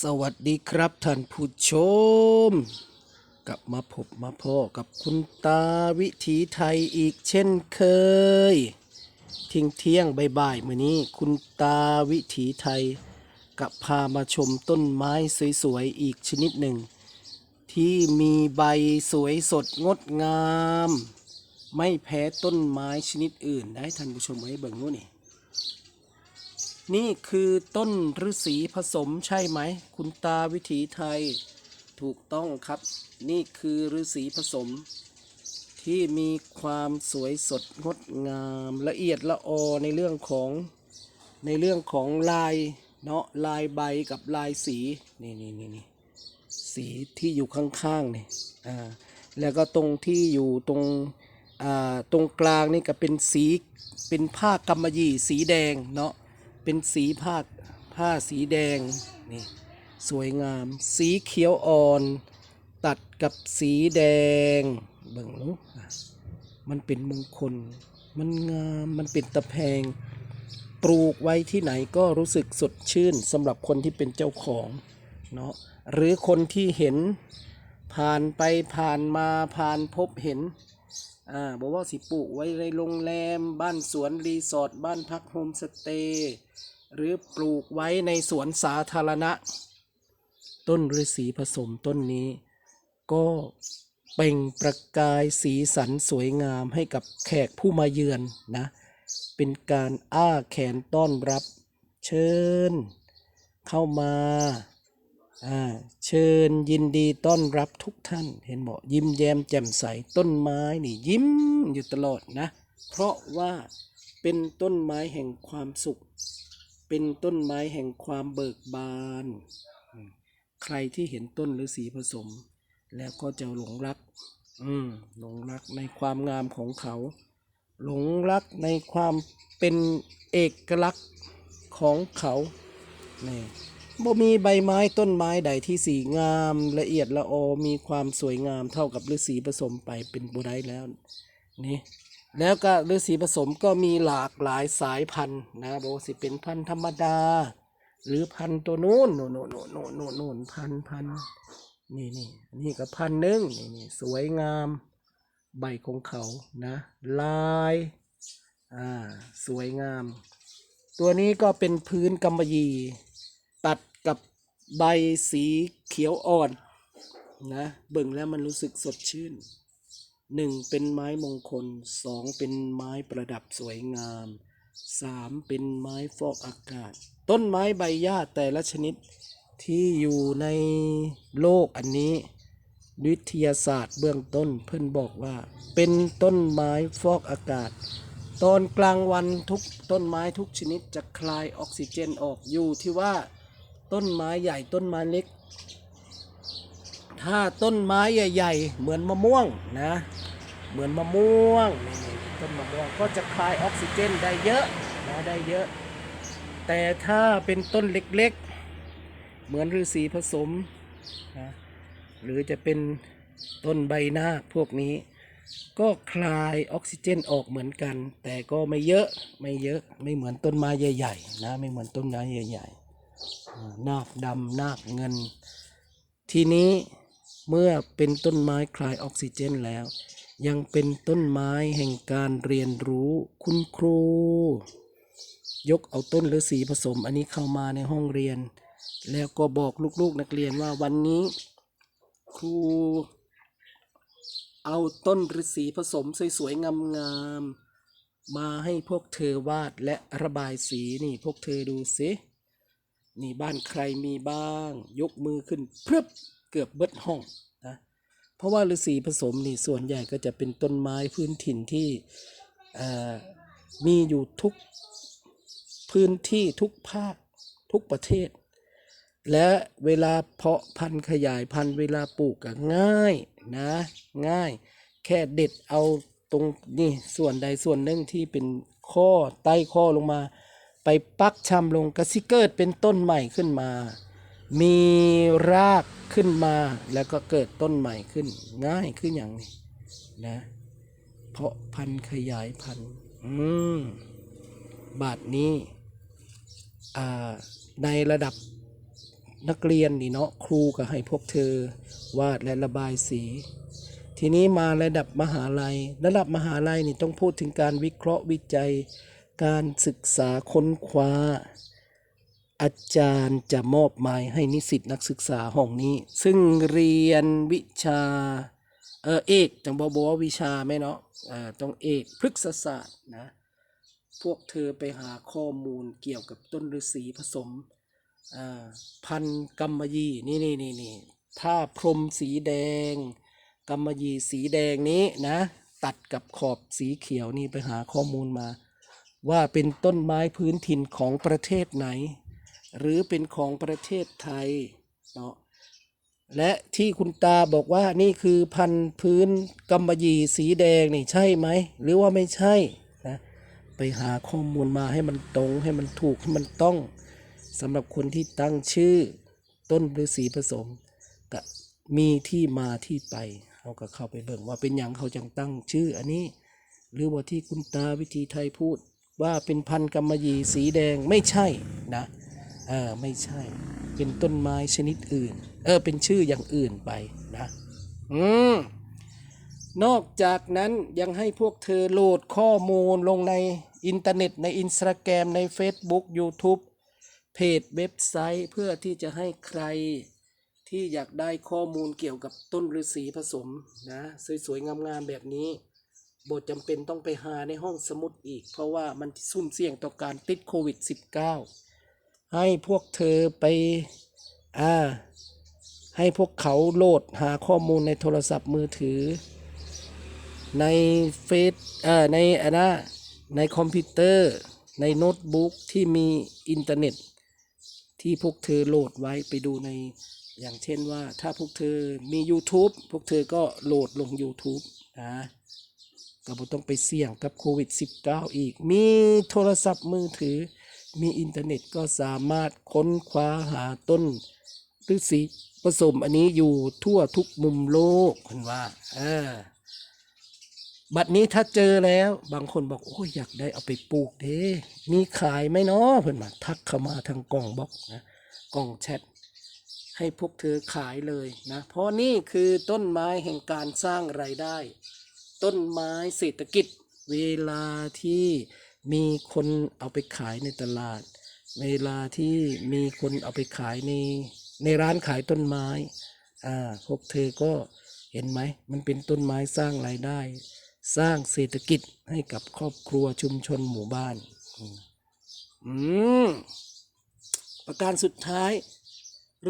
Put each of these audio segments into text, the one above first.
สวัสดีครับท่านผู้ชม กลับมาพบมาพ่อกับคุณตาวิถีไทยอีกเช่นเคยเที่ยงเที่ยงบ่ายๆมื้อนี้ คุณตาวิถีไทยกับพามาชมต้นไม้สวยๆอีกชนิดหนึ่ง ที่มีใบสวยสดงดงาม ไม่แพ้ต้นไม้ชนิดอื่นได้ท่านผู้ชมให้เบิ่งนู้นนี่ นี่คือต้นฤาษีผสมใช่ไหม คุณตาวิถีไทย ถูกต้องครับ นี่คือฤาษีผสม ที่มีความสวยสดงดงามละเอียดละออในเรื่องของในเรื่องของลายเนาะลายใบกับลายสีนี่นี่นี่นี่สีที่อยู่ข้างๆนี่อ่าแล้วก็ตรงที่อยู่ตรงอ่าตรงกลางนี่ก็เป็นสีเป็นผ้ากำมะหยี่สีแดงเนาะ เป็นสีผ้าผ้าสีแดงนี่สวยงาม สีเขียวอ่อน ตัดกับสีแดงเบิ่งลูกอะมันเป็นมงคล มันงามมันเป็นตะแพง ปลูกไว้ที่ไหนก็รู้สึกสดชื่นสำหรับคนที่เป็นเจ้าของเนาะหรือคนที่เห็นผ่านไปผ่านมาผ่านพบเห็น อ่าบอกว่าสิปลูกไว้ในโรงแรม บ้านสวนรีสอร์ทบ้านพักโฮมสเตย์หรือปลูกไว้ในสวนสาธารณะ ต้นฤาษีผสมต้นนี้ ก็เป่งประกายสีสันสวยงามให้กับแขกผู้มาเยือนนะ เป็นการอ้าแขนต้อนรับเชิญ เข้ามา เชิญยินดีต้อนรับทุกท่าน เห็นบอกยิ้มแย้มแจ่มใสต้นไม้นี่ยิ้มอยู่ตลอดนะ เพราะว่าเป็นต้นไม้แห่งความสุข เป็นต้นไม้แห่งความเบิกบาน ใครที่เห็นต้นฤาษีผสม แล้วก็จะหลงรัก อืมหลงรักในความงามของเขา หลงรักในความเป็นเอกลักษณ์ของเขานี่ บ่มีใบไม้ต้นไม้ใดที่สีงามละเอียดละออมีความสวยงามเท่ากับฤาษีผสมไปเป็นบุได้แล้วนี่แล้วก็ฤาษีผสมก็มีหลากหลายสายพันธุ์นะบอกว่สิเป็นพันธุ์ธรรมดา หรือพันธุ์ตัวนู้นโน่นโน่นโน่นโน่นโน่นโนพันธุ์พันธุ์นี่นี่นี่ก็พันธุ์หนึ่งนี่นี่สวยงามใบของเขานะ ลายอ่าสวยงาม ตัวนี้ก็เป็นพื้นกำมะหยี่ตัด ใบสีเขียวอ่อนนะเบิ่งแล้วมันรู้สึกสดชื่นหนึ่งเป็นไม้มงคลสองเป็นไม้ประดับสวยงามสามเป็นไม้ฟอกอากาศ ต้นไม้ใบหญ้าแต่ละชนิดที่อยู่ในโลกอันนี้ วิทยาศาสตร์เบื้องต้นเพิ่อนบอกว่า เป็นต้นไม้ฟอกอากาศ ตอนกลางวันทุกต้นไม้ทุกชนิดจะคลายออกซิเจนออกอยู่ที่ว่า ต้นไม้ใหญ่ต้นไม้เล็ก ถ้าต้นไม้ใหญ่ ๆ เหมือนมะม่วงนะ เหมือนมะม่วงต้นมะม่วงก็จะคลายออกซิเจนได้เยอะนะได้เยอะ แต่ถ้าเป็นต้นเล็กๆ เหมือนฤาษีผสมนะหรือจะเป็นต้นใบหน้าพวกนี้ ก็คลายออกซิเจนออกเหมือนกัน แต่ก็ไม่เยอะไม่เยอะไม่เหมือนต้นไม้ใหญ่ๆนะไม่เหมือนต้นไม้ใหญ่ๆอ่ นาคดำนาคเงิน ทีนี้เมื่อเป็นต้นไม้คลายออกซิเจนแล้ว ยังเป็นต้นไม้แห่งการเรียนรู้คุณครู ยกเอาต้นฤาษีผสมอันนี้เข้ามาในห้องเรียน แล้วก็บอกลูกๆนักเรียนว่าวันนี้ครู เอาต้นฤาษีผสมสวยๆงามๆมาให้พวกเธอวาดและระบายสีนี่พวกเธอดูสิ นี่บ้านใครมีบ้าง ยกมือขึ้นพรึบเกือบเบิดห้องนะเพราะว่าฤาษีผสมนี่ส่วนใหญ่ก็จะเป็นต้นไม้พื้นถิ่นที่มีอยู่ทุกพื้นที่ทุกภาคทุกประเทศ และเวลาเพาะพันธุ์ขยายพันธุ์เวลาปลูกก็ง่ายนะง่าย แค่เด็ดเอาตรงนี่ส่วนใดส่วนหนึ่งที่เป็นข้อใต้ข้อลงมา ไปปักชำลงกระซิเกิดเป็นต้นใหม่ขึ้นมา มีรากขึ้นมาแล้วก็เกิดต้นใหม่ขึ้น ง่ายขึ้นอย่างนี้นะ เพาะพันธุ์ขยายพันธุ์อืมบาทนี้อ่าในระดับนักเรียนนี่เนาะครูก็ให้พวกเธอวาดและระบายสี ทีนี้มาระดับมหาลัย ระดับมหาลัยนี่ต้องพูดถึงการวิเคราะห์วิจัย การศึกษาค้นคว้า อาจารย์จะมอบหมายให้นิสิตนักศึกษาห้องนี้ ซึ่งเรียนวิชาเออเอกจังบอกว่าวิชาไหมเนาะเออต้องเอกพฤกษศาสตร์นะพวกเธอไปหาข้อมูลเกี่ยวกับต้นฤาษีผสมพันธุ์กำมะหยี่นี่นี่นี่นี่ผ้าพรมสีแดงกำมะหยี่สีแดงนี้นะ ตัดกับขอบสีเขียวนี่ไปหาข้อมูลมา ว่าเป็นต้นไม้พื้นถิ่นของประเทศไหน หรือเป็นของประเทศไทยเนาะและที่คุณตาบอกว่านี่คือพันธุ์พื้นกำมะหยี่สีแดงนี่ใช่ไหม หรือว่าไม่ใช่นะไปหาข้อมูลมาให้มันตรงให้มันถูกให้มันต้องสำหรับคนที่ตั้งชื่อต้นฤาษีผสมก็มีที่มาที่ไปเขาก็เข้าไปเบิ่งว่าเป็นอย่างเขาจังตั้งชื่ออันนี้ หรือว่าที่คุณตาวิธีไทยพูด ว่าเป็นพันธุ์กำมะหยี่สีแดงไม่ใช่นะเออไม่ใช่ เป็นต้นไม้ชนิดอื่น เออเป็นชื่ออย่างอื่นไปนะอืมนอกจากนั้นยังให้พวกเธอโหลดข้อมูลลงในอินเทอร์เน็ตในอินสตาแกรมใน Facebook YouTube เพจเว็บไซต์เพื่อที่จะให้ใครที่อยากได้ข้อมูลเกี่ยวกับต้นฤาษีผสมนะ สวยๆ งามๆ แบบนี้ บทจำเป็นต้องไปหาในห้องสมุดอีก เพราะว่ามันสุ่มเสี่ยงต่อการติดโควิด -19 ให้พวกเธอไปอ่าให้พวกเขาโหลดหาข้อมูลในโทรศัพท์มือถือ ในเฟซเอ่อในอะนะในคอมพิวเตอร์ในโน้ตบุ๊กที่มีอินเทอร์เน็ต ที่พวกเธอโหลดไว้ไปดูในอย่างเช่นว่าถ้าพวกเธอมี YouTube พวกเธอก็โหลดลง YouTube นะ ก็บ่ต้องไปเสี่ยงกับโควิด -19 อีก มีโทรศัพท์มือถือ มีอินเทอร์เน็ตก็สามารถค้นคว้าหาต้นฤาษีผสมอันนี้อยู่ทั่วทุกมุมโลกเห็นว่าเออบัดนี้ถ้าเจอแล้วบางคนบอกโอ้ยอยากได้เอาไปปลูกเด้มีขายไหมเนาะเพื่อนมาทักเข้ามาทางกล่องบล็อกนะกล่องแชทให้พวกเธอขายเลยนะ เพราะนี่คือต้นไม้แห่งการสร้างไรายได้ ต้นไม้เศรษฐกิจ เวลาที่มีคนเอาไปขายในตลาด เวลาที่มีคนเอาไปขายในในร้านขายต้นไม้อ่าพวกเธอก็เห็นไหมมันเป็นต้นไม้สร้างรายได้ สร้างเศรษฐกิจให้กับครอบครัวชุมชนหมู่บ้านอืมอืมประการสุดท้าย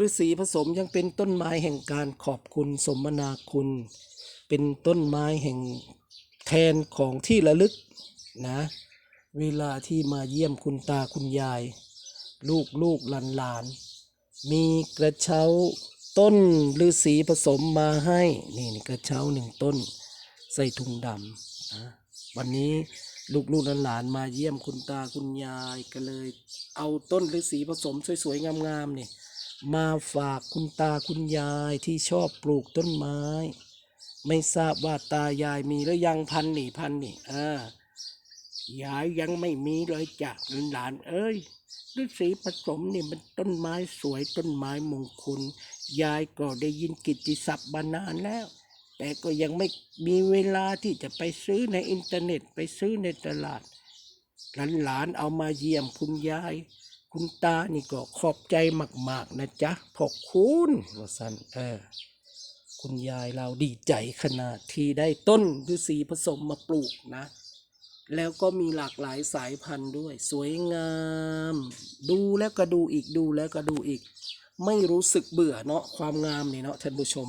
ฤาษีผสมยังเป็นต้นไม้แห่งการขอบคุณสมนาคุณ เป็นต้นไม้แห่งแทนของที่ระลึกนะ เวลาที่มาเยี่ยมคุณตาคุณยาย ลูกลูกหลานหลานมีกระเช้าต้นฤาษีผสมมาให้นี่นกระเช้าหนึ่งต้น ใส่ถุงดำนะวันนี้ลูกลูกหลานมาเยี่ยมคุณตาคุณยายก็เลย เอาต้นฤาษีผสมสวยๆงามๆนี่มาฝากคุณตาคุณยายที่ชอบปลูกต้นไม้ ไม่ทราบว่าตายายมีหรือยังพันนี่พันนี่อ่ายายยังไม่มีเลยจ้ะหลานเอ้ยฤาษีผสมนี่มันต้นไม้สวยต้นไม้มงคลยายก็ได้ยินกิตติศัพท์มานานแล้ว แต่ก็ยังไม่มีเวลาที่จะไปซื้อในอินเทอร์เน็ตไปซื้อในตลาด หลานๆเอามาเยี่ยมคุณยาย คุณตานี่ก็ขอบใจมาก ๆ นะจ๊ะพอคุณว่าสันเออ คุณยายเราดีใจขนาดที่ได้ต้นฤาษีผสมมาปลูกนะ แล้วก็มีหลากหลายสายพันธุ์ด้วย สวยงาม ดูแล้วก็ดูอีกดูแล้วก็ดูอีก ไม่รู้สึกเบื่อเนาะความงามนี่เนาะท่านผู้ชม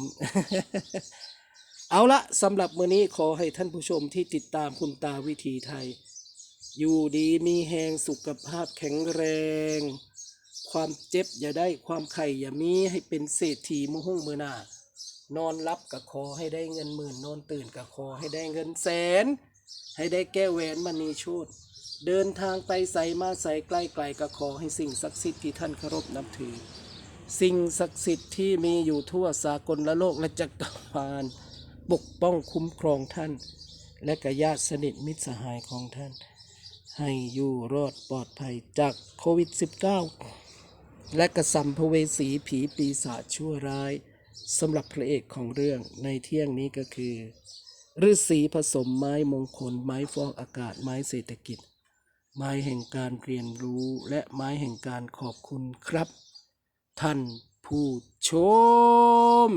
เอาละสำหรับมื้อนี้ขอให้ท่านผู้ชมที่ติดตามคุณตาวิธีไทย อยู่ดีมีแหงสุขภาพแข็งแรงความเจ็บอย่าได้ความไข่อย่ามีให้เป็นเศรษฐีมุ่งมือหน้า นอนรับก็ขอให้ได้เงินหมื่นนอนตื่นก็ขอให้ได้เงินแสน ให้ได้แก้แหวนมณีโชตเดินทางไปใส่มาใส่ใกล้ไกลก็ขอให้สิ่งศักดิ์สิทธิ์ที่ท่านเคารพนับถือ สิ่งศักดิ์สิทธิ์ที่มีอยู่ทั่วสากลละโลกและจักรวาลปกป้องคุ้มครองท่าน และกญาติสนิทมิตรสหายของท่าน ให้อยู่รอดปลอดภัยจากโควิด -19 และกระสัมภเวสีผีปีศาจชั่วร้าย สำหรับพระเอกของเรื่องในเที่ยงนี้ก็คือฤาษีผสมไม้มงคล ไม้ฟอกอากาศไม้เศรษฐกิจ ไม้แห่งการเรียนรู้และไม้แห่งการขอบคุณครับ ท่านผู้ชม